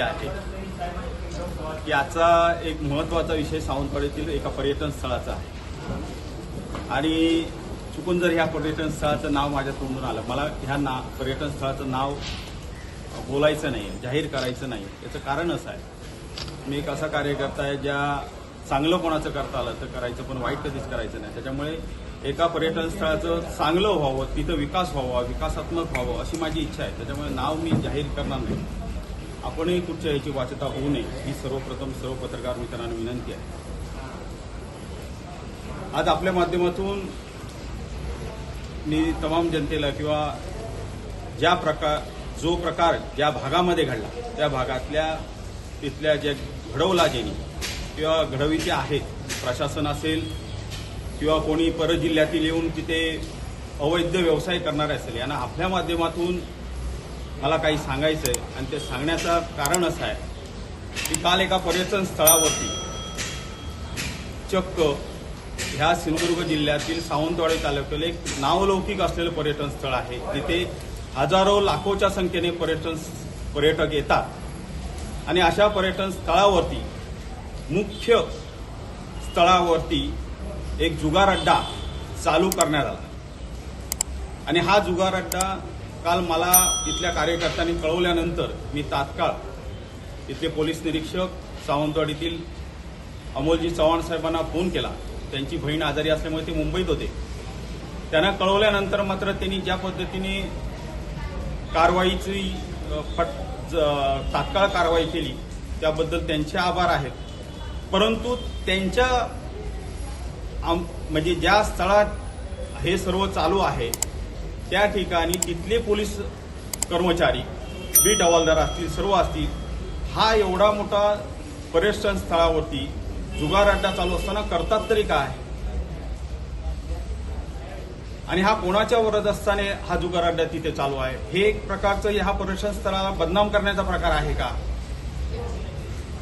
अशी आहे एक महत्त्वाचा विषय सावंतवाडीतील एका पर्यटन स्थळाचा आहे. आणि चुकून जर ह्या पर्यटन स्थळाचं नाव माझ्या तोंडून आलं. मला ह्या ना पर्यटन स्थळाचं नाव बोलायचं नाही जाहीर करायचं नाही याचं कारण असं आहे. मी एक असा कार्यकर्ता आहे ज्या चांगलं कोणाचं करता आलं तर करायचं पण वाईट कधीच करायचं नाही. त्याच्यामुळे एका पर्यटन स्थळाचं चांगलं व्हावं तिथं विकास व्हावा विकासात्मक व्हावं अशी माझी इच्छा आहे. त्याच्यामुळे नाव मी जाहीर करणार नाही. आपणही कुठच्या याची वाचता होऊ नये ही सर्वप्रथम सर्व पत्रकार मित्रांना विनंती आहे. आज आपल्या माध्यमातून मी तमाम जनतेला किंवा ज्या प्रकार जो प्रकार ज्या भागामध्ये घडला त्या भागातल्या तिथल्या ज्या घडवला ज्यांनी किंवा घडविते आहेत प्रशासन असेल किंवा कोणी परजिल्ह्यातील येऊन तिथे अवैध व्यवसाय करणारे असेल यांना आपल्या माध्यमातून मला काही सांगायचं आहे आणि ते सांगण्याचं कारण असं आहे की काल एका पर्यटन स्थळावरती चक्क ह्या सिंधुदुर्ग जिल्ह्यातील सावंतवाडी तालुक्याला एक नावलौकिक असलेलं पर्यटन स्थळ आहे. तिथे हजारो लाखोच्या संख्येने पर्यटन पर्यटक येतात. आणि अशा पर्यटन स्थळावरती मुख्य स्थळावरती एक जुगार अड्डा चालू करण्यात आला. आणि हा जुगार अड्डा काल मला इथल्या कार्यकर्त्यांनी कळवल्यानंतर मी तात्काळ इथले पोलीस निरीक्षक सावंतवाडीतील अमोलजी चव्हाण साहेबांना फोन केला. त्यांची बहीण आजारी असल्यामुळे ते मुंबईत होते. त्यांना कळवल्यानंतर मात्र त्यांनी ज्या पद्धतीने कारवाईची फट तात्काळ कारवाई केली त्याबद्दल त्यांचे आभार आहेत. परंतु त्यांच्या आम- म्हणजे ज्या स्थळात हे सर्व चालू आहे त्या ठिकाणी तिथले पोलीस कर्मचारी बीट हवालदार असतील सर्व असतील हा एवढा मोठा पर्यटन स्थळावरती जुगार अड्डा चालू असताना करतात तरी काय? आणि हा कोणाच्या वरदस्ताने हा जुगार अड्डा तिथे चालू आहे? हे एक प्रकारचं ह्या पर्यटन स्थळाला बदनाम करण्याचा प्रकार आहे का?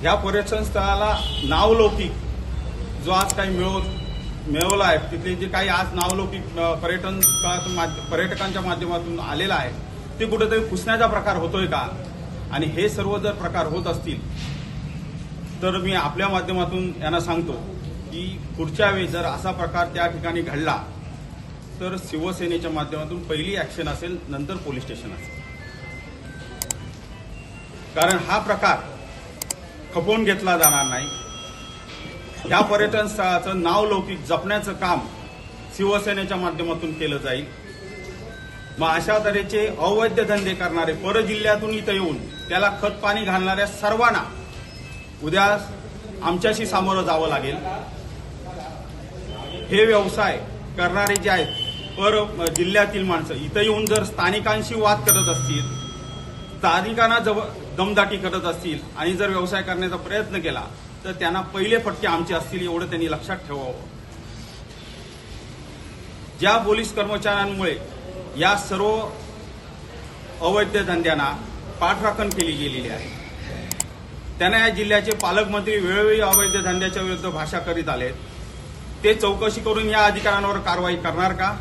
ह्या पर्यटन स्थळाला नावलौकिक जो आज काही मिळव मिळवला आहे. तिथले जे काही आज नावलौकिक पर्यटन पर्यटकांच्या माध्यमातून आलेला आहे ते कुठेतरी पुसण्याचा प्रकार होतोय का? आणि हे सर्व जर प्रकार होत असतील तर मी आपल्या माध्यमातून यांना सांगतो की पुढच्या वेळी जर असा प्रकार त्या ठिकाणी घडला तर शिवसेनेच्या माध्यमातून पहिली ऍक्शन असेल नंतर पोलीस स्टेशन असेल. कारण हा प्रकार खपवून घेतला जाणार नाही. या पर्यटन स्थळाचं नावलौकिक जपण्याचं काम शिवसेनेच्या माध्यमातून केलं जाईल. मग अशा तऱ्हेचे अवैध धंदे करणारे परजिल्ह्यातून इथं येऊन त्याला खत पाणी घालणाऱ्या सर्वांना उद्या आमच्याशी सामोरं जावं लागेल. हे व्यवसाय करणारे जे आहेत पर जिल्ह्यातील माणसं इथं येऊन जर स्थानिकांशी वाद करत असतील स्थानिकांना जव दमदाटी करत असतील आणि जर व्यवसाय करण्याचा प्रयत्न केला तर त्यांना पहिले फटके आमचे असतील एवढं त्यांनी लक्षात ठेवावं. ज्या पोलीस कर्मचाऱ्यांमुळे या सर्व अवैध धंद्यांना पाठराखण केली गेलेली आहे त्यांना या जिल्ह्याचे पालकमंत्री वेळोवेळी अवैध धंद्याच्या विरुद्ध भाषा करीत आले ते चौकशी करून या अधिकाऱ्यांवर कारवाई करणार का?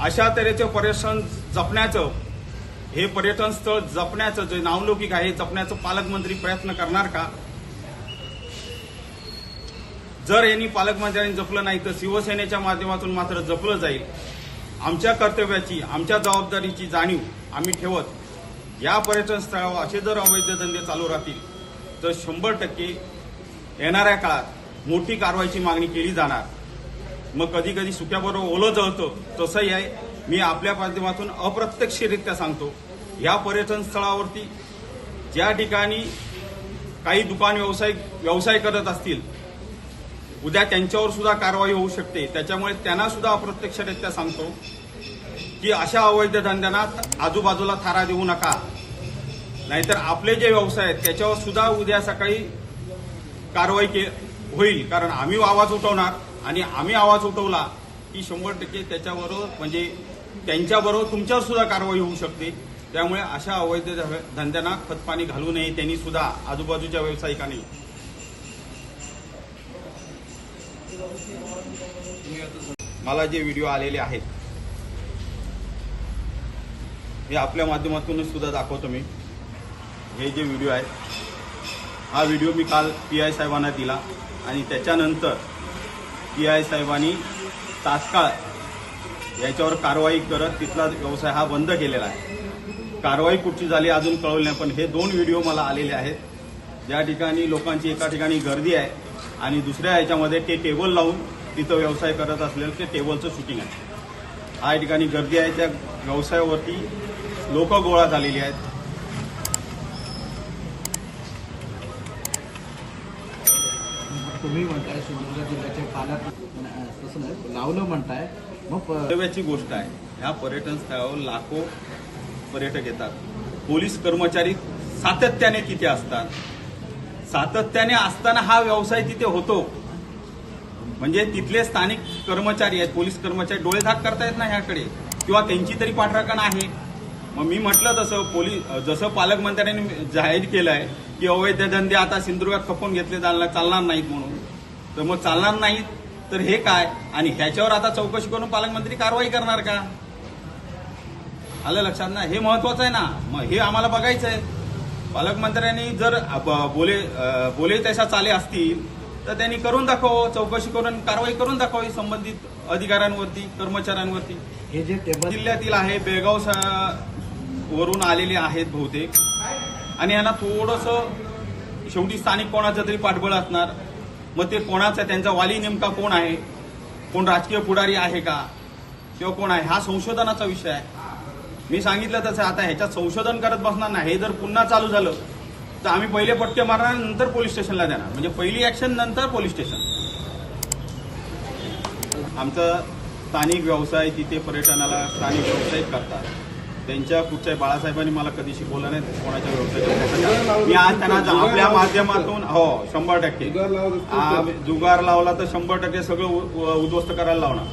अशा तऱ्हेचे पर्यटन जपण्याचं हे पर्यटन स्थळ जपण्याचं जे नावलौकिक आहे जपण्याचं पालकमंत्री प्रयत्न करणार का? जर यांनी पालकमंत्र्यांनी जपलं नाही तर शिवसेनेच्या माध्यमातून मात्र जपलं जाईल. आमच्या कर्तव्याची आमच्या जबाबदारीची जाणीव आम्ही ठेवत या पर्यटन स्थळावर असे जर अवैध धंदे चालू राहतील तर शंभर टक्के येणाऱ्या काळात मोठी कारवाईची मागणी केली जाणार. मग कधी कधी सुक्याबरोबर ओलं जळतं तसंही आहे. मी आपल्या माध्यमातून अप्रत्यक्षरित्या सांगतो या पर्यटन स्थळावरती ज्या ठिकाणी काही दुकान व्यवसाय व्यवसाय करत असतील उद्या त्यांच्यावर सुद्धा कारवाई होऊ शकते. त्याच्यामुळे त्यांना सुद्धा अप्रत्यक्षरित्या सांगतो की अशा अवैध धंद्यांना आजूबाजूला थारा देऊ नका. नाहीतर आपले जे व्यवसाय आहेत त्याच्यावर सुद्धा उद्या सकाळी कारवाई के होईल. कारण आम्ही आवाज उठवणार आणि आम्ही आवाज उठवला की शंभर टक्के त्याच्याबरोबर म्हणजे त्यांच्याबरोबर तुमच्यावर सुद्धा कारवाई होऊ शकते. त्यामुळे अशा अवैध धंद्यांना खतपाणी घालू नये त्यांनी सुद्धा आजूबाजूच्या व्यावसायिकांनी. मला जे व्हिडिओ आलेले आहेत हे आपल्या माध्यमातून सुद्धा दाखवतो मी. हे जे व्हिडिओ आहेत हा व्हिडिओ मी काल पी आय साहेबांना दिला आणि त्याच्यानंतर पी आय साहेबांनी तात्काळ याच्यावर कारवाई करत तिथला व्यवसाय हा बंद केलेला आहे. कारवाई कुठची झाली अजून कळवली नाही पण हे दोन व्हिडिओ मला आलेले आहेत. ज्या ठिकाणी लोकांची एका ठिकाणी गर्दी आहे आणि दुसऱ्या ह्याच्यामध्ये ते टेबल लावून तिथं व्यवसाय करत असलेलं ते टेबलचं शूटिंग आहे. हा या ठिकाणी गर्दी आहे त्या व्यवसायावरती लोक गोळा झालेली आहेत. तुम्ही म्हणताय सिंधुदुर्ग जिल्ह्याचे पालक तसं नाही लावलं म्हणताय. कर्तव्याची गोष्ट आहे. ह्या पर्यटन स्थळावर लाखो पर्यटक येतात. पोलीस कर्मचारी सातत्याने तिथे असतात. सातत्याने असताना हा व्यवसाय तिथे होतो. म्हणजे तिथले स्थानिक कर्मचारी आहेत पोलीस कर्मचारी डोळे धाक करतायत ना ह्याकडे. किंवा त्यांची तरी पाठराखण आहे. मग मी म्हटलं तसं पोलीस जसं पालकमंत्र्यांनी जाहीर केलंय की अवैध धंदे आता सिंधुदुर्गात खपून घेतले चालणार चालणार नाहीत म्हणून. तर मग चालणार नाहीत तर हे काय? आणि ह्याच्यावर आता चौकशी करून पालकमंत्री कारवाई करणार का? आलं लक्षात ना? हे महत्वाचं आहे ना? मग हे आम्हाला बघायचं आहे पालकमंत्र्यांनी जर बोले बोले तशा चाले असतील तर त्यांनी करून दाखव चौकशी करून कारवाई करून दाखवावी संबंधित अधिकाऱ्यांवरती कर्मचाऱ्यांवरती. हे जे टेबल जिल्ह्यातील आहे बेळगाव स- वरून आलेले आहेत बहुतेक. आणि यांना थोडंसं शेवटी स्थानिक कोणाचं तरी पाठबळ असणार. मग ते कोणाचं आहे, त्यांचा वाली नेमका कोण आहे? कोण राजकीय पुढारी आहे का? किंवा कोण आहे? हा संशोधनाचा विषय आहे. मी सांगितलं तसं. आता ह्याच्यात संशोधन करत बसणार नाही. हे जर पुन्हा चालू झालं तर आम्ही पहिले पट्टे मारणार नंतर पोलीस स्टेशनला देणार. म्हणजे पहिली ऍक्शन नंतर पोलीस स्टेशन. आमचं स्थानिक व्यवसाय तिथे पर्यटनाला स्थानिक व्यावसायिक करतात. त्यांच्या कुठच्या बाळासाहेबांनी मला कधी शिकवलं नाही कोणाच्या व्यवसायाच्या मी आज त्यांना आपल्या माध्यमातून हो शंभर टक्के. जुगार लावला तर शंभर टक्के सगळं उद्ध्वस्त करायला लावणार.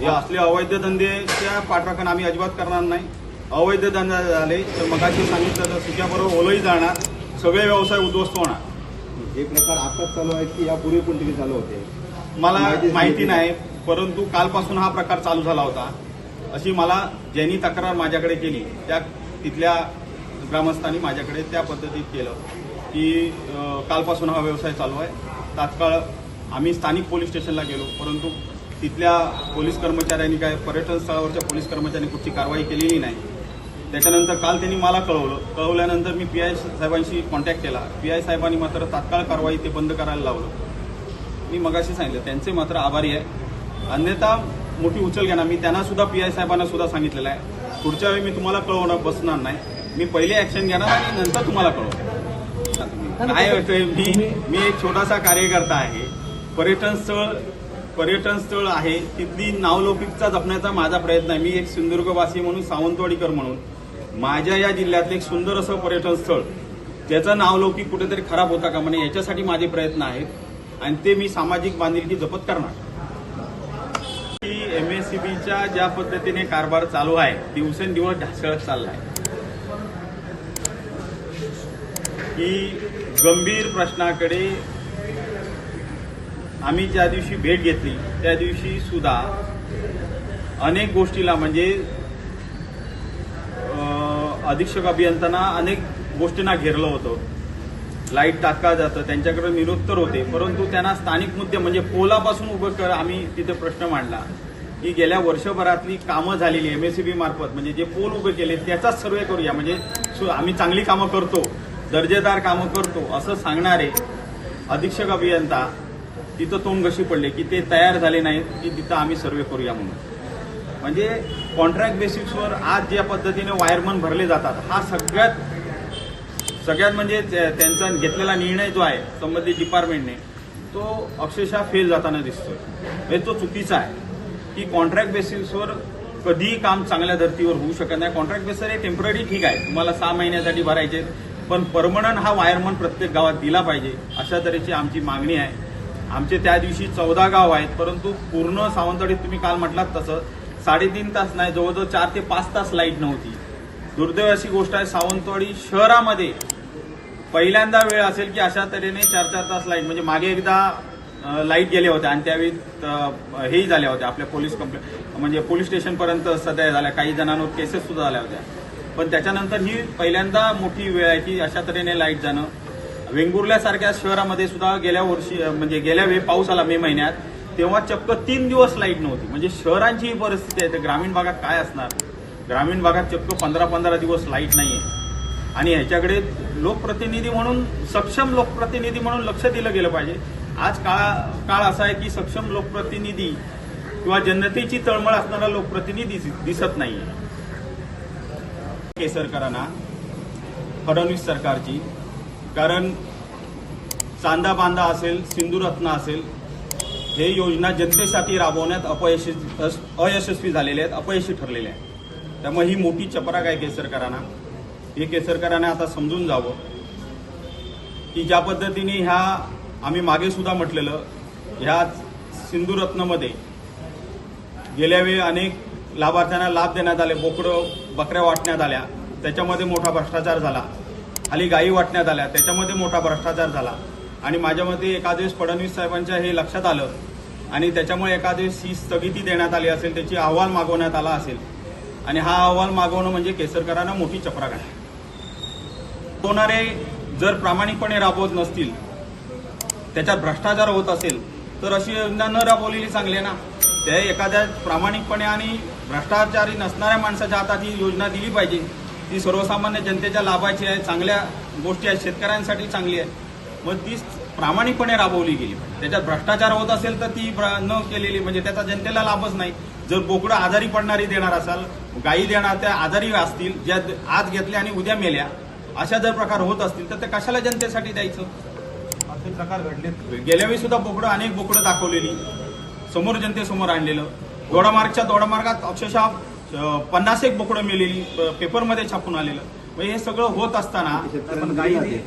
हे असले अवैध धंदेच्या पाठराखण आम्ही अजिबात करणार नाही. अवैध धंदे झाले तर मगाशी सांगितलं तर सुक्याबरोबर ओलही जाणार सगळे व्यवसाय उद्ध्वस्त होणार. हे प्रकार आताच चालू आहेत की यापूर्वी पण तिथे चालू होते? मला माहिती. नाही परंतु कालपासून हा प्रकार चालू झाला होता. अशी मला ज्यांनी तक्रार माझ्याकडे केली त्या तिथल्या ग्रामस्थांनी माझ्याकडे त्या पद्धतीत केलं की कालपासून हा व्यवसाय चालू आहे. तात्काळ आम्ही स्थानिक पोलीस स्टेशनला गेलो परंतु तिथल्या पोलीस कर्मचाऱ्यांनी काय पर्यटन स्थळावरच्या पोलीस कर्मचाऱ्यांनी कुठची कारवाई केलेली नाही. त्याच्यानंतर काल त्यांनी मला कळवलं. कळवल्यानंतर मी पी आय साहेबांशी कॉन्टॅक्ट केला. पी आय साहेबांनी मात्र तात्काळ कारवाई ते बंद करायला लावलं. मी मगाशी सांगितलं त्यांचे मात्र आभारी आहे. अन्यथा मोठी उचल घेणार. मी त्यांना सुद्धा पी आय साहेबांना सुद्धा सांगितलेलं आहे. पुढच्या वेळी मी तुम्हाला कळवणार बसणार नाही. मी पहिले ऍक्शन घेणार आणि नंतर तुम्हाला कळवणार. काय मी मी एक छोटासा कार्यकर्ता आहे. पर्यटन स्थळ पर्यटन स्थळ आहे. तिथली नावलौकिकता जपण्याचा माझा प्रयत्न आहे. मी एक सिंधुदुर्गवासी म्हणून सावंतवाडीकर म्हणून. माझ्या या जिल्ह्यातलं एक सुंदर असं पर्यटन स्थळ त्याचं नावलौकिक कुठेतरी खराब होता का म्हणे याच्यासाठी माझे प्रयत्न आहेत. आणि ते मी सामाजिक बांधिलकी जपत करणार. की ज्या पद्धतीने कारभार चालू आहे दिवसेंदिवस ढासळत चाललाय. की गंभीर प्रश्नाकडे आम्ही ज्या दिवशी भेट घेतली त्या दिवशी सुद्धा अनेक गोष्टीला म्हणजे अं, अधीक्षक अभियंत्यांना अनेक गोष्टींना घेरलं होतं. लाइट तात्काळ जातं त्यांच्याकडे निरुत्तर होते परंतु त्यांना स्थानिक मुद्दे म्हणजे पोलापासून उभं कर आम्ही तिथे प्रश्न मांडला. की गेल्या वर्षभरातली कामं झालेली एमएससीबी मार्फत. म्हणजे जे पोल उभे केले त्याचाच सर्वे करूया. म्हणजे सु- आम्ही चांगली कामं करतो दर्जेदार कामं करतो असं सांगणारे अधीक्षक अभियंता तिथं तोंड कशी पडले की ते तयार झाले नाहीत की तिथं आम्ही सर्वे करूया म्हणून. म्हणजे कॉन्ट्रॅक्ट बेसिक्सवर आज ज्या पद्धतीने वायरमन भरले जातात हा सगळ्यात सगळ्यात म्हणजे त्या- त्यांचा घेतलेला निर्णय जो आहे संबंधित डिपार्टमेंटने तो अक्षरशः फेल जाताना दिसतोय. म्हणजे तो चुकीचा आहे. की कॉन्ट्रॅक्ट बेसिसवर कधीही काम चांगल्या धर्तीवर होऊ शकत नाही. कॉन्ट्रॅक्ट बेसर हे टेंपररी ठीक आहे. तुम्हाला सहा महिन्यासाठी भरायचे पण परमनंट हा वायरमन प्रत्येक गावात दिला पाहिजे. अशा तऱ्हेची आमची मागणी आहे. आमचे त्या दिवशी चौदा गाव आहेत. परंतु पूर्ण सावंतवाडीत तुम्ही काल म्हटलात तसं साडेतीन तास नाही. जवळजवळ चार ते पाच तास लाइट नव्हती. दुर्दैव अशी गोष्ट आहे सावंतवाडी शहरामध्ये पहिल्यांदा वेळ असेल की अशा तऱ्हेने चार चार तास लाइट. म्हणजे मागे एकदा लाइट गेल्या होत्या आणि त्यावेळी हेही झाल्या होत्या आपल्या पोलीस कंप्लेंट म्हणजे पोलीस स्टेशनपर्यंत सध्या झाल्या. काही जणांवर केसेस सुद्धा झाल्या होत्या. पण त्याच्यानंतर ही पहिल्यांदा मोठी वेळ आहे की अशा तऱ्हेने लाइट जाणं. वेंगुर्ल्यासारख्या शहरामध्ये सुद्धा गेल्या वर्षी म्हणजे गेल्या वेळी पाऊस आला मे महिन्यात तेव्हा चक्क तीन दिवस लाइट नव्हती. म्हणजे शहरांची ही परिस्थिती आहे. तर ग्रामीण भागात काय असणार? ग्रामीण भागात चक्क पंधरा पंधरा दिवस लाइट नाही आहे आणि ह्याच्याकडे लोकप्रतिनिधी म्हणून सक्षम लोकप्रतिनिधी म्हणून लक्ष दिलं गेलं पाहिजे. आज काळ काळ असा आहे की सक्षम लोकप्रतिनिधी किंवा जनतेची तळमळ असणारा लोकप्रतिनिधी दिसत नाहीये. केसरकरांना फडणवीस सरकारची कारण चांदा बांधा असेल सिंधुरत्न असेल हे योजना जनतेसाठी राबवण्यात अपयशी अयशस्वी झालेले आहेत अपयशी ठरलेले आहेत. त्यामुळे ही मोठी चपराक आहे केसरकरांना. हे केसरकरांना आता समजून जावं की ज्या पद्धतीने ह्या आम्ही मागे सुद्धा म्हटलेलं ह्या सिंधुरत्नमध्ये गेल्यावेळी अनेक लाभार्थ्यांना लाभ देण्यात आले बोकडं बकऱ्या वाटण्यात आल्या त्याच्यामध्ये मोठा भ्रष्टाचार झाला खाली गायी वाटण्यात आल्या त्याच्यामध्ये मोठा भ्रष्टाचार झाला. आणि माझ्या मते एका दिवस फडणवीस साहेबांच्या हे लक्षात आलं आणि त्याच्यामुळे एका दिवस ही स्थगिती देण्यात आली असेल त्याची अहवाल मागवण्यात आला असेल. आणि हा अहवाल मागवणं म्हणजे केसरकरांना मोठी चपराक आहे. होणारे जर प्रामाणिकपणे राबवत नसतील त्याच्यात भ्रष्टाचार होत असेल तर अशी योजना न राबवलेली चांगली आहे ना. त्या एखाद्या प्रामाणिकपणे आणि भ्रष्टाचारी नसणाऱ्या माणसाच्या हातात ही योजना दिली पाहिजे. ती सर्वसामान्य जनतेच्या लाभाची आहे चांगल्या गोष्टी आहेत शेतकऱ्यांसाठी चांगली आहे. मग ती प्रामाणिकपणे राबवली गेली त्याच्यात भ्रष्टाचार होत असेल तर ती न केलेली म्हणजे त्याचा जनतेला लाभच नाही. जर बोकडं आजारी पडणारी देणार असाल गायी देणार त्या आजारी असतील ज्या आज घेतल्या आणि उद्या मेल्या अशा जर प्रकार होत असतील तर ते कशाला जनतेसाठी द्यायचं? असे प्रकार घडले गेल्या वेळी सुद्धा बोकडं अनेक बोकडं दाखवलेली. समोर जनतेसमोर आणलेलं. दोडामार्गच्या दोडामार्गात अक्षरशः पन्नास एक बोकडं मेलेली पेपरमध्ये छापून आलेलं. म्हणजे हे सगळं होत असताना पण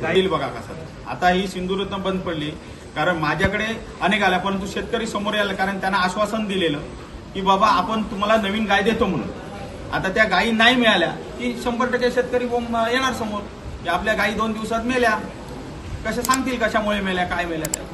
गाईल बघा कसं. आता ही सिंधुरत्न बंद पडली. कारण माझ्याकडे अनेक आल्या परंतु शेतकरी समोर आला कारण त्यांना आश्वासन दिलेलं की बाबा आपण तुम्हाला नवीन गाय देतो म्हणून. आता त्या गायी नाही मिळाल्या की शंभर टक्के शेतकरी येणार समोर. की आपल्या गायी दोन दिवसात मेल्या. कशा सांगतील कशामुळे मेल्या काय मेल्या? त्या